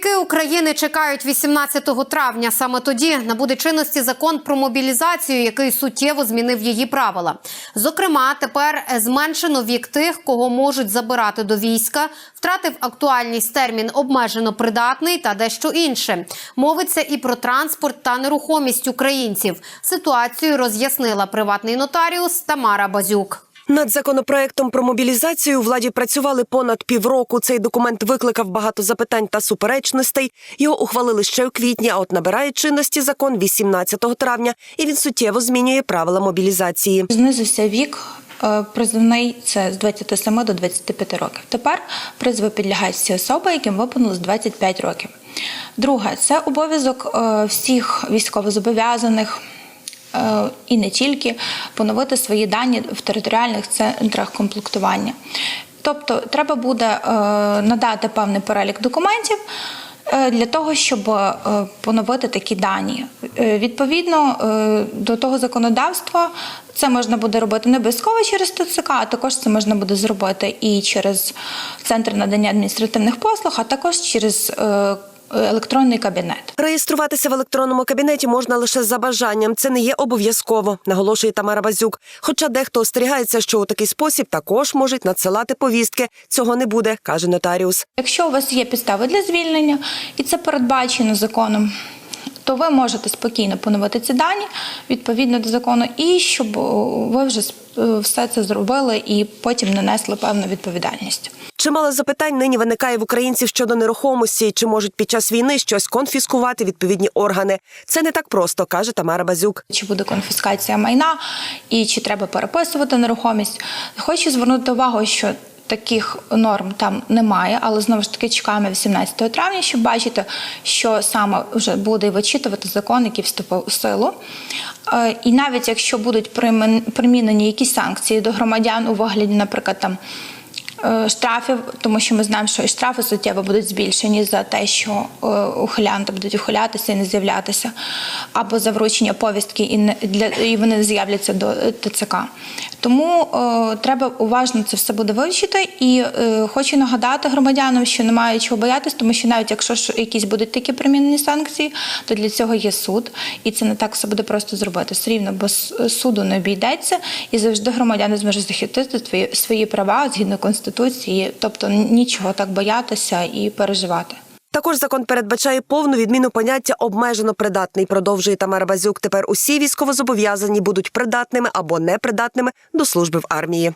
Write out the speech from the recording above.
Чоловіки України чекають 18 травня. Саме тоді набуде чинності закон про мобілізацію, який суттєво змінив її правила. Зокрема, тепер зменшено вік тих, кого можуть забирати до війська, втратив актуальність термін обмежено придатний та дещо інше. Мовиться і про транспорт та нерухомість українців. Ситуацію роз'яснила приватний нотаріус Тамара Базюк. Над законопроектом про мобілізацію владі працювали понад півроку. Цей документ викликав багато запитань та суперечностей. Його ухвалили ще у квітні, а от набирає чинності закон 18 травня, і він суттєво змінює правила мобілізації. Знизився вік е, призовний це з 27 до 25 років. Тепер призову підлягають всі особи, яким виповнилось 25 років. Друге, це обов'язок е, всіх військовозобов'язаних. Е, І не тільки поновити свої дані в територіальних центрах комплектування. Тобто, треба буде е, надати певний перелік документів е, для того, щоб поновити такі дані. Відповідно до того законодавства, це можна буде робити не обов'язково через ТЦК, а також це можна буде зробити і через центр надання адміністративних послуг, а також через електронний кабінет. Реєструватися в електронному кабінеті можна лише за бажанням. Це не є обов'язково, наголошує Тамара Базюк. Хоча дехто остерігається, що у такий спосіб також можуть надсилати повістки. Цього не буде, каже нотаріус. Якщо у вас є підстави для звільнення, і це передбачено законом, то ви можете спокійно поновити ці дані відповідно до закону, і щоб ви вже все це зробили і потім нанесли певну відповідальність. Чимало запитань нині виникає в українців щодо нерухомості, чи можуть під час війни щось конфіскувати відповідні органи. Це не так просто, каже Тамара Базюк. Чи буде конфіскація майна, і чи треба переписувати нерухомість. Хочу звернути увагу, що таких норм там немає, але знову ж таки чекаємо 18 травня, щоб бачити, що саме вже буде вичитувати закон, який вступив у силу. Е, І навіть якщо будуть примінені якісь санкції до громадян у вигляді, наприклад, там. Е, Штрафів, тому що ми знаємо, що і штрафи суттєво будуть збільшені за те, що е, ухилянти будуть ухилятися і не з'являтися, або за вручення повістки, і не для і вони не з'являться до е, ТЦК. Тому е, треба уважно це все буде вивчити. І е, хочу нагадати громадянам, що немає чого боятися, тому що навіть якщо якісь будуть такі примінені санкції, то для цього є суд, і це не так все буде просто зробити. Все рівно без суду не обійдеться, і завжди громадяни зможуть захистити свої, права згідно конституції, тобто нічого так боятися і переживати. Також закон передбачає повну відміну поняття обмежено придатний. Продовжує Тамара Базюк. Тепер усі військовозобов'язані будуть придатними або непридатними до служби в армії.